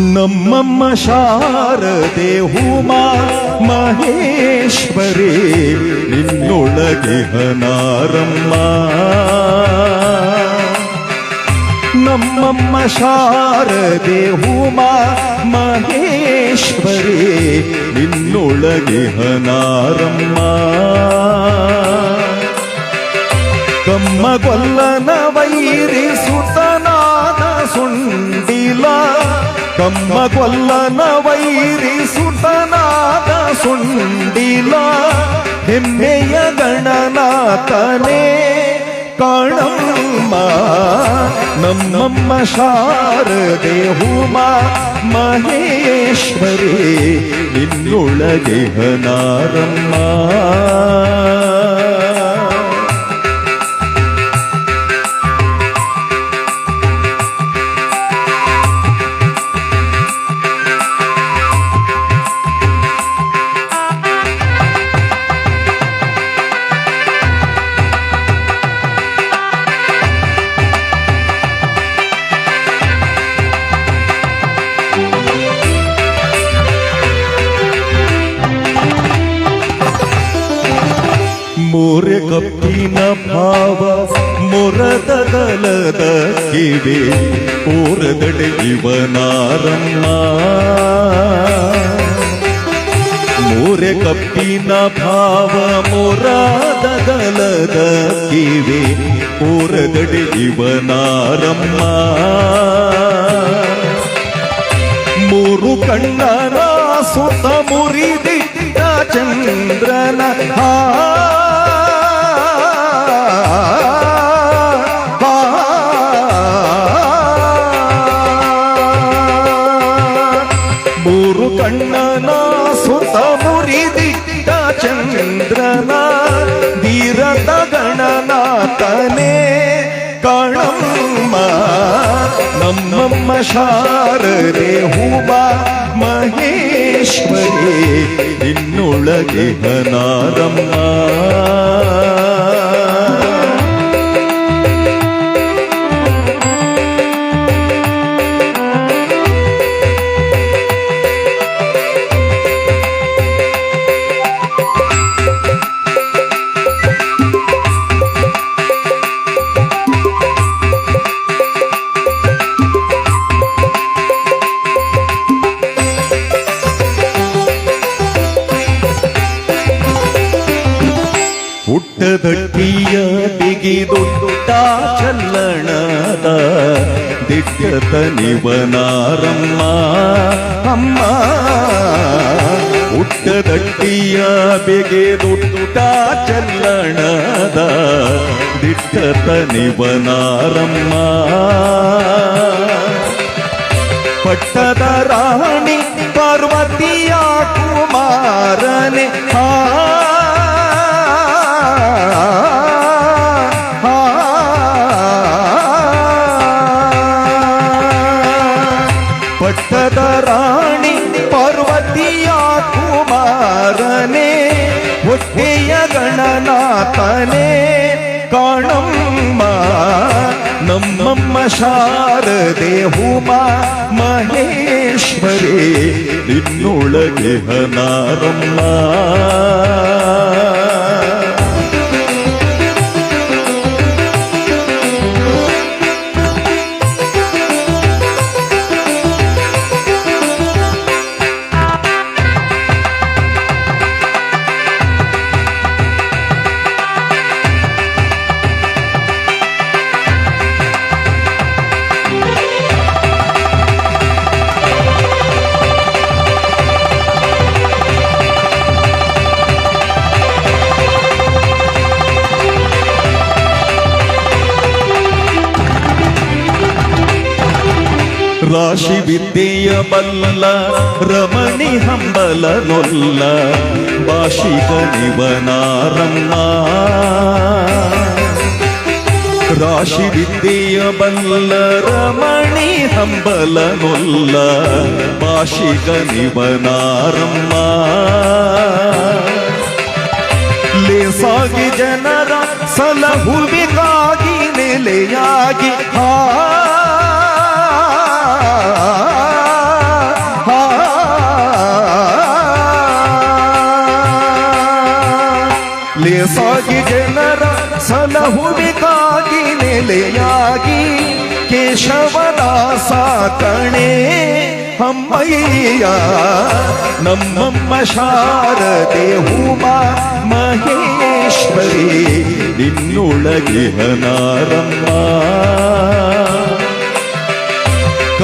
ನಮ್ಮಮ್ಮ ಶಾರದೆ ಉಮಾ ಮಹೇಶ್ವರಿ ನಿನ್ನೊಳಗೆ ಹನಾರಮ್ಮ. ನಮ್ಮಮ್ಮ ಶಾರದೆ ಹುಮಾ ಮಹೇಶ್ವರಿ ನಿನ್ನೊಳಗೆ ಹನಾರಮ್ಮ. ಕಮ್ಮ ಕೊಲ್ಲನ ಕಮ್ಮ ಕೊಲ್ಲನ ವೈರಿ ಸುತನಾದ ಸುಂಡಿಲ ಹೆಮ್ಮೆಯ ಗಣನಾಥನೇ ಕಾಣಮ್ಮ ನಮ್ಮಮ್ಮ ಶಾರದೆ ಉಮಾ ಮಹೇಶ್ವರಿ ನಿನ್ನೊಳಗೆ ಹನಾರಮ್ಮ ಕಿವೆ ಓರದಡೆ ಇವನಾರಮ್ಮ ಮೋರೆ ಕಪ್ಪಿನ ಭಾವ ಮೊರದಗಲದ ಕಿವೆ ಓರದಡೆ ಇವನಾರಮ್ಮ ಮೂರು ಕಣ್ಣನ ಸುತ್ತ ಮುರಿದಿಟ್ಟ ಚಂದ್ರನ ಹಾ ಶಾರದೆ ಹೂಬಾ ಮಹೇಶ್ವರಿ ನಿನ್ನೊಳಗೆ ಹನಾರಮ್ಮ. ದಿಟ್ಟತ ನಿವನಾರಮ್ಮ. ಅಮ್ಮ ಹುಟ್ಟದಟ್ಟಿಯ ಬಿಗಿದುಟ್ಟ ಚಲ್ಲಣದ ದಿಟ್ಟತ ನಿವನಾರಮ್ಮ. ಪಟ್ಟದ ರಾಣಿ ಪಾರ್ವತಿಯ ಕುಮಾರನೆ ಹಾ ಪಟ್ಟದ ರಾಣಿ ಪಾರ್ವತಿಯ ಕುಮಾರನೆ ಹೊಟ್ಟೆಯ ಗಣನಾಥನೇ ಕಾಣಮ್ಮ ನಮ್ಮಮ್ಮ ಶಾರದೆ ಹುಮ ಮಹೇಶ್ವರಿ ನಿನ್ನೊಳಗೆ ಹನಾರಮ್ಮ. ರಾಶಿ ವಿದ್ಯೆಯ ಬಲ್ಲ, ರಮಣಿ ಹಂಬಲ ನೊಲ್ಲ ಭಾಷಿಕ ನಿವನಾರಮ್ಮ ರಾಶಿ ವಿದ್ಯೆಯ ಬಲ್ಲ, ರಮಣಿ ಹಂಬಲ ನೊಲ್ಲ ಭಾಷಿಕ ನಿವನಾರಮ್ಮ ಲೇಸಾಗಿ ಜನರ ಸಲಹುವಿಗಾಗಿ, ನೆಲೆಯಾಗಿ ಆ ಸಾಗಿ ಜನರ ಸಲಹುವಿಗಾಗಿ ನೆಲೆಯಾಗಿ ಕೇಶವದಾಸ ಕಣೆ ಅಮ್ಮಯ್ಯ. ನಮ್ಮಮ್ಮ ಶಾರದೆ ಹೂಮ ಮಹೇಶ್ವರಿ ನಿನ್ನೊಳಗಿಹನಾರಮ್ಮ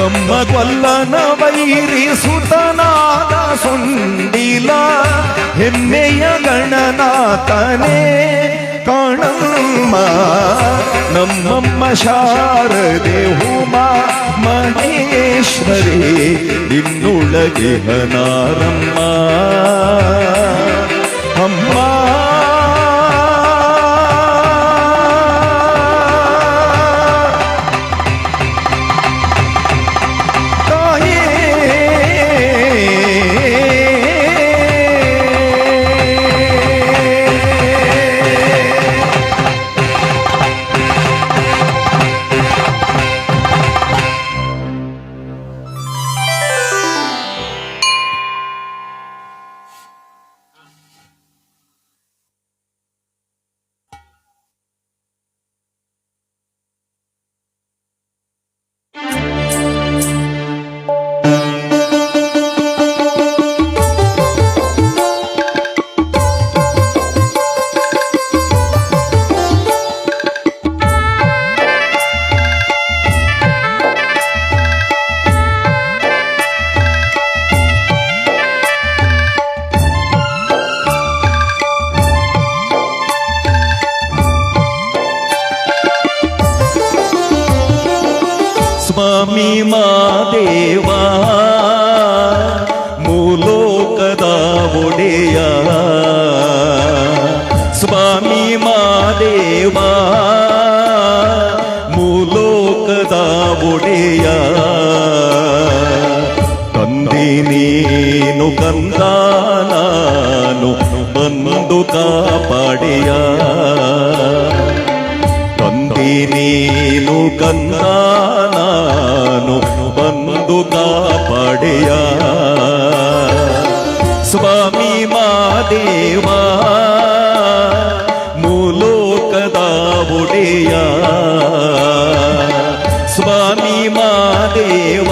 ಕಮ್ಮ ಕೊಲ್ಲನ ವೈರಿ ಸುತನಾದ ಸುಂಡಿಲ ಹೆಮ್ಮೆಯ ಗಣನಾಥನೇ ಕಾಣಮ್ಮ. ನಮ್ಮಮ್ಮ ಶಾರದೆ ಉಮಾ ಮಹೇಶ್ವರಿ ನಿನ್ನೊಳಗಿಹನಾರಮ್ಮ ಅಮ್ಮ ಸ್ವಾಮಿ ಮಾದೇವ ಮೂಲೋಕದ ಒಡೆಯ ಸ್ವಾಮಿ ಮಾದೇವ ಮೂಲೋಕದ ಒಡೆಯ ತಂದೆ ನೀನು ಕಂದ ನಾನು ಬಂದು ಕಾಪಾಡೆಯ ತಂದೆ ನೀನು ಕಂದ ನಾನು ಬಂದು ಕಾಪಾಡೆಯ ಸ್ವಾಮಿ ಮಾದೇವ ಮೂಲೋಕದ ಒಡೆಯ ಸ್ವಾಮಿ ಮಾದೇವ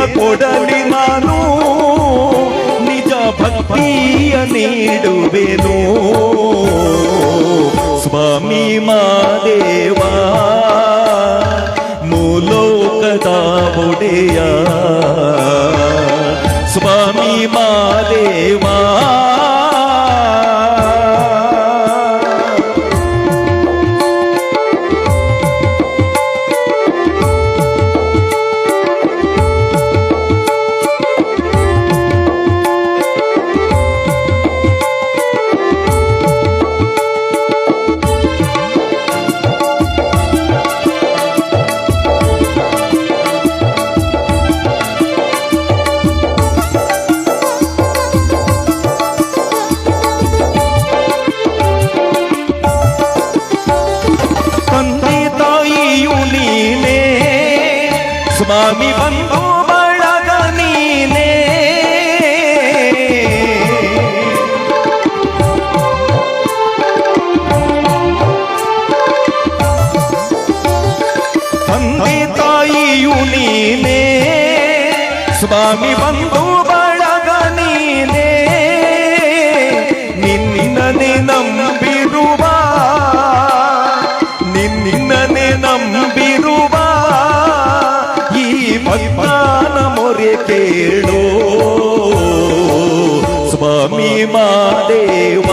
ನಿನಗೆ ನ ಕೊಡಲಿ ನಾನು ನಿಜ ಭಕ್ತಿಯ ನೀಡುವೆನು ಸ್ವಾಮಿ ಮಾದೇವ ಮೂಲೋಕದ ಒಡೆಯ ಸ್ವಾಮಿ ಬಂಧು ಬಳಗ ನೀನೇ ತಂದೆ ತಾಯಿಯು ನೀನೇ ಸ್ವಾಮಿ ಬಂಧು ಕೇಳೋ ಸ್ವಾಮಿ ಮಾದೇವ